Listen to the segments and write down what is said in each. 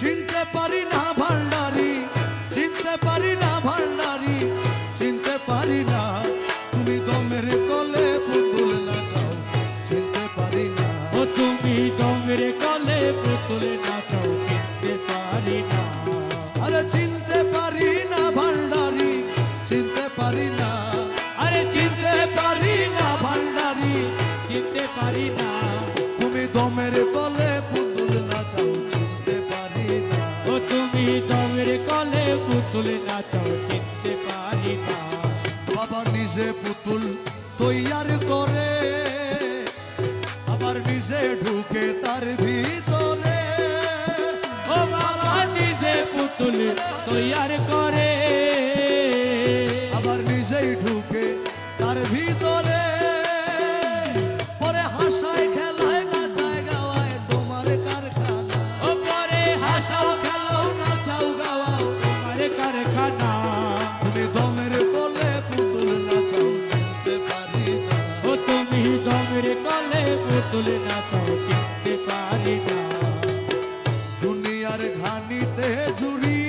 চিনতে পারি না ভান্ডারি চিনতে পারি না ভান্ডারি চিনতে পারি না। তুমি দমের কলে পুতুল নাচাও চিনতে পারি না। ও তুমি দমের কলে পুতুল নাচাও চিনতে পারি না। আরে চিনতে পারি না ভান্ডারি চিনতে পারি না। আরে চিনতে পারি না ভান্ডারি চিনতে পারি না। তুমি দমের কলে পুতুল নাচাও পুতুল নাচাও পারি না। বাবা নিজে পুতুল তৈয়ার করে আবার নিজে ঢুকে তার ভিতরে। ও বাবা নিজে পুতুল তৈয়ার করে। আবার নিজেই ঢুকে তার ভিতরে। পুতুল নাচাও চিনতে পারি না। দুনিয়ার ঘানিতে জুড়ি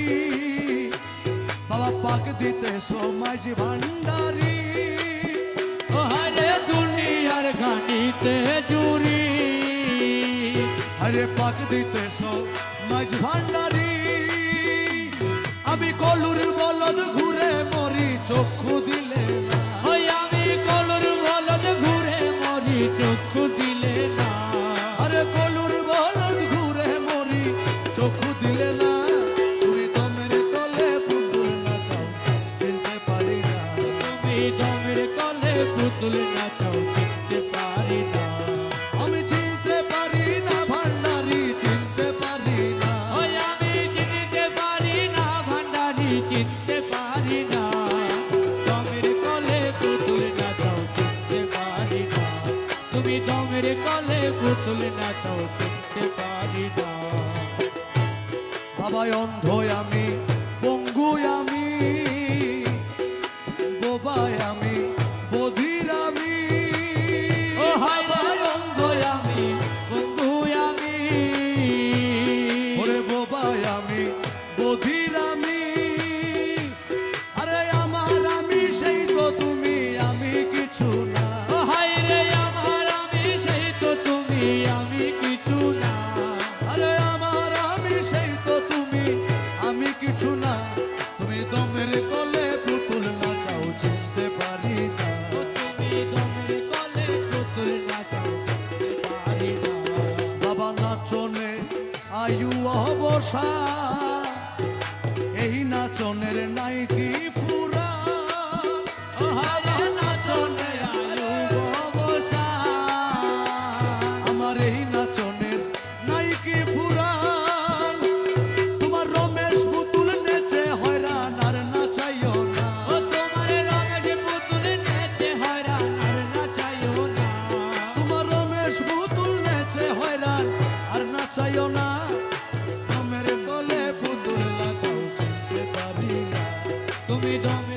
বাবা পাক দিতে সমাজ ভান্ডারি। ও দুনিয়ার গানিতে জুড়ি আরে পাক দিতে সমাজ ভান্ডারি। আমি কলুর বলদ ঘুরে মরি চক্ষু পুতুল নাচাও চিনতে পারি না। আমি চিনতে পারি না ভান্ডারি চিনতে পারি না। ওই আমি চিনতে পারি না ভান্ডারি চিনতে পারি না। দমের কলে পুতুল নাচাও চিনতে পারি না। তুমি দমের কলে পুতুল নাচাও চিনতে পারি না। বাবাই অন্ধ আমি পঙ্গু আমি। আমি বধির আয়ু অবসা। এই নাচনের নাই কি তুমি ধন্য